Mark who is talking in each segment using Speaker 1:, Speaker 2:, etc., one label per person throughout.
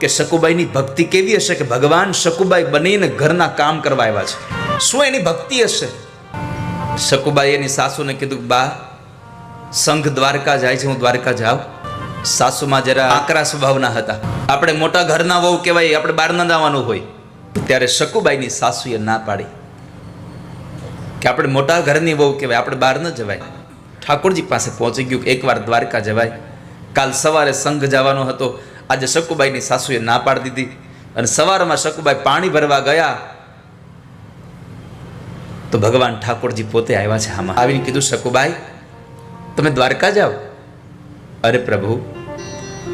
Speaker 1: કે સકુબાઈની ભક્તિ કેવી હશે કે ભગવાન સકુબાઈ બનીને ઘરના કામ કરવા આવ્યા છે? શું એની ભક્તિ હશે? સકુબાઈ એની સાસુને કીધું, બા, સંઘ દ્વારકા જાય છે, હું દ્વારકા જાઉં. સાસુમાં જરા આકરા સ્વભાવના હતા. આપણે મોટા ઘરના વહુ કહેવાય, આપણે બહાર ન જવાનું હોય. ત્યારે સકુબાઈની સાસુએ ના પાડી. કે આપણે મોટા ઘરની વહુ કહેવાય, આપણે બહાર ન જવાય. ઠાકોરજી પાસે પહોંચી ગયું એકવાર દ્વારકા જવાય. કાલ સવારે સંઘ જવાનો હતો. આજે શકુબાઈની સાસુએ ના પાડી દીધી અને સવારમાં શકુબાઈ પાણી ભરવા ગયા તો ભગવાન ઠાકોરજી પોતે આવ્યા છે આમાં. આવીને કીધું, શકુબાઈ, તમે દ્વારકા જાઓ. અરે પ્રભુ,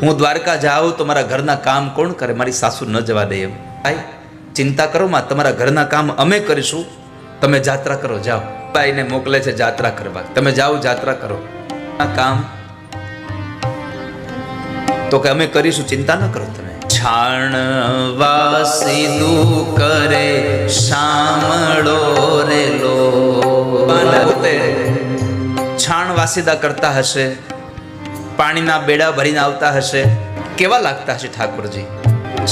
Speaker 1: હું દ્વારકા જાઉં તો મારા ઘરના કામ કોણ કરે? મારી સાસુ ન જવા દે એમ. ભાઈ, ચિંતા કરો માં, તમારા ઘરના કામ અમે કરીશું. તમે જાત્રા કરો, જાઓ. ભાઈને મોકલે છે જાત્રા કરવા. તમે જાઓ, જાત્રા કરો. આ કામ તો કે અમે કરીશું ચિંતા ન કરો તમે. છાણ વાસીદું કરે શામળો રે લો પોતે છાણ વાસીદા કરતા હશે પાણીના બેડા ભરીને આવતા હશે. કેવા લાગતા હશે ઠાકોરજી?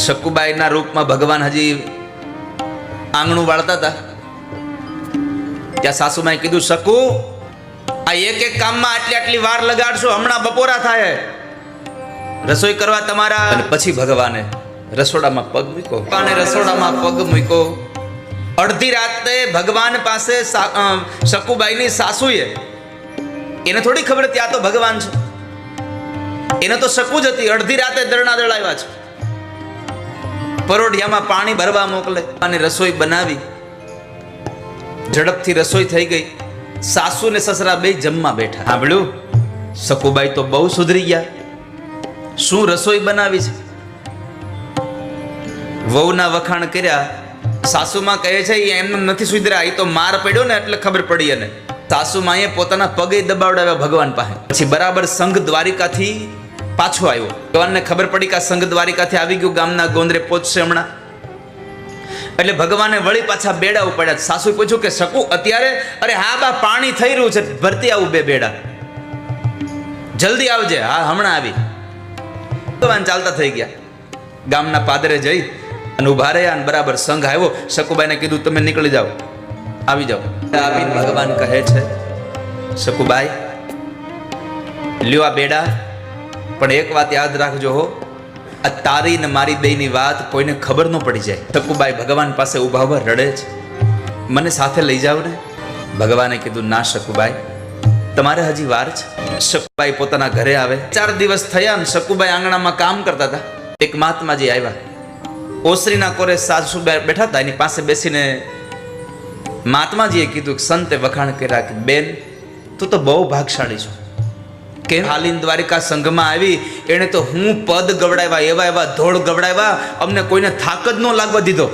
Speaker 1: શકુબાઈના રૂપમાં ભગવાન હજી આંગણું વાળતા હતા. ત્યાં સાસુમાએ કીધું શકુ આ એક એક કામમાં આટલી આટલી વાર લગાડશો હમણાં બપોરા થાય. રસોઈ કરવા તમારા અને પછી ભગવાને રસોડામાં પગ મૂકો. અને રસોડામાં પગ મૂક્યો અડધી રાતે ભગવાન પાસે શકુબાઈની સાસુએ એને થોડી ખબર ત્યાં તો ભગવાન છે. એને તો શકુ જ હતી અડધી રાતે દરણા દળાવ્યા છે. પરોઢિયામાં પાણી ભરવા મોકલે અને રસોઈ બનાવી. ઝડપથી રસોઈ થઈ ગઈ. સાસુ ને સસરા બે જમવા બેઠા. સાંભળ્યું? સકુબાઈ તો બહુ સુધરી ગયા. શું રસોઈ બનાવી છે? વહુના વખાણ કર્યા, સાસુમાં કહે છે એ એમને નથી સુધરા એ તો માર પડ્યો ને એટલે ખબર પડી એને. સાસુમાએ પોતાના પગે દબાવડાવ્યા ભગવાન પાસે. પછી બરાબર સંઘ દ્વારિકાથી પાછો આવ્યો. ભગવાનને ખબર પડી કે સંઘ દ્વારિકાથી આવી ગયું ગામના ગોંદરે પહોંચશે હમણાં. એટલે ભગવાને વળી પાછા બેડા ઉપાડ્યા. સાસુ પૂછ્યું કે, શકું અત્યારે? અરે હા બા, પાણી થઈ રહ્યું છે. ભરતી આવું બે બેડા. જલ્દી આવજે. હા, હમણાં આવી. ભગવાન ચાલતા થઈ ગયા. ગામના પાદરે જઈ અને ઊભા રહ્યા અને બરાબર સંઘ આવ્યો. શકુબાઈને કીધું તમે નીકળી જાઓ. આવી જાઓ. આવીને ભગવાન કહે છે. શકુબાઈ લ્યો આ બેડા. પણ એક વાત યાદ રાખજો હો. આ તારી ને મારી બેયની વાત કોઈને ખબર ન પડી જાય. શકુબાઈ ભગવાન પાસે ઊભા ઊભા રડે છે. મને સાથે લઈ જાઓ ને. ભગવાને કીધું ના શકુબાઈ તમારે હજી વાર છે? શકુબાઈ પોતાના ઘરે આવે. ચાર દિવસ થયા ને શકુબાઈ આંગણામાં કામ કરતા હતા. એક મહાત્માજી આવ્યા. ઓસરીના કોરે સાસુ બેઠા હતા. એની પાસે બેસીને મહાત્માજીએ કીધું કે સંતે વખાણ કર્યા કે બેન તું તો બહુ ભાગશાળી છો. કે હાલીન દ્વારિકા સંઘમાં આવી. એણે તો હું પદ ગવડાવ્યા એવા એવા ધોળ ગવડાવ્યા. અમને કોઈને થાક જ ન લાગવા દીધો.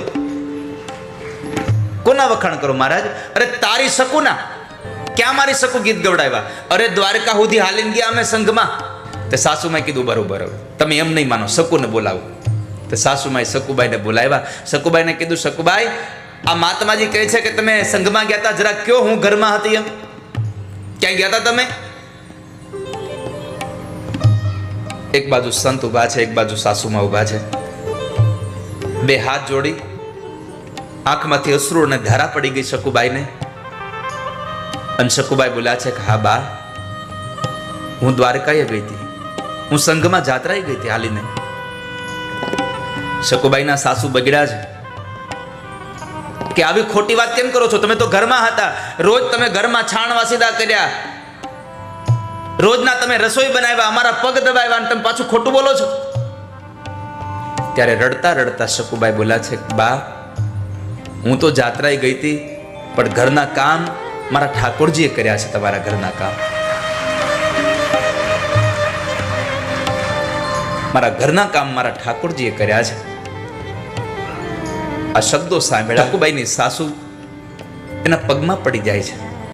Speaker 1: કોના વખાણ કરો મહારાજ? અરે તારી શકુના? ક્યાં મારી શકું ગીત ગવડાવ્યા? અરે દ્વારકા સુધી હાલીને ગયા અમે સંઘમાં. તે સાસુમાઈ કીધું, બરોબર તમે એમ નહીં માનો, શકુને બોલાવો. તે સાસુમાએ સકુબાઈને બોલાવ્યા. સકુબાઈને કીધું સકુબાઈ આ મહાત્માજી કહે છે કે તમે સંઘમાં ગયા હતા જરા કયો હું ઘરમાં હતી એમ? ક્યાં ગયા હતા તમે? એક બાજુ સંત ઊભા છે, એક બાજુ સાસુમાં ઊભા છે. બે હાથ જોડી. આંખમાંથી અશ્રુ અને ધારા પડી ગઈ શકુબાઈને. અને શકુબાઈ બોલ્યા છે કે, હા, બા, હું દ્વારકાએ ગઈ હતી. હું સંઘમાં જાત્રાએ ગઈ હતી હાલીને. શકુબાઈના સાસુ બગડ્યા છે. કે આવી ખોટી વાત કેમ કરો છો? તમે તો ઘરમાં હતા. રોજ તમે ઘરમાં છાણવા સીધા કર્યા. રોજના તમે રસોઈ બનાવ્યા, અમારા પગ દબાવ્યા અને તમે પાછું ખોટું બોલો છો. ત્યારે રડતા રડતા શકુબાઈ બોલ્યા છે બા, હું તો જાત્રાએ ગઈ હતી, પણ ઘરના કામ મારા ઠાકોરજીએ કર્યા છે તમારા ઘરના કામ. મારા ઘરના કામ મારા ઠાકોરજીએ કર્યા છે. આ શબ્દો સાંભળ્યા શકુબાઈની સાસુ એના પગમાં પડી જાય છે.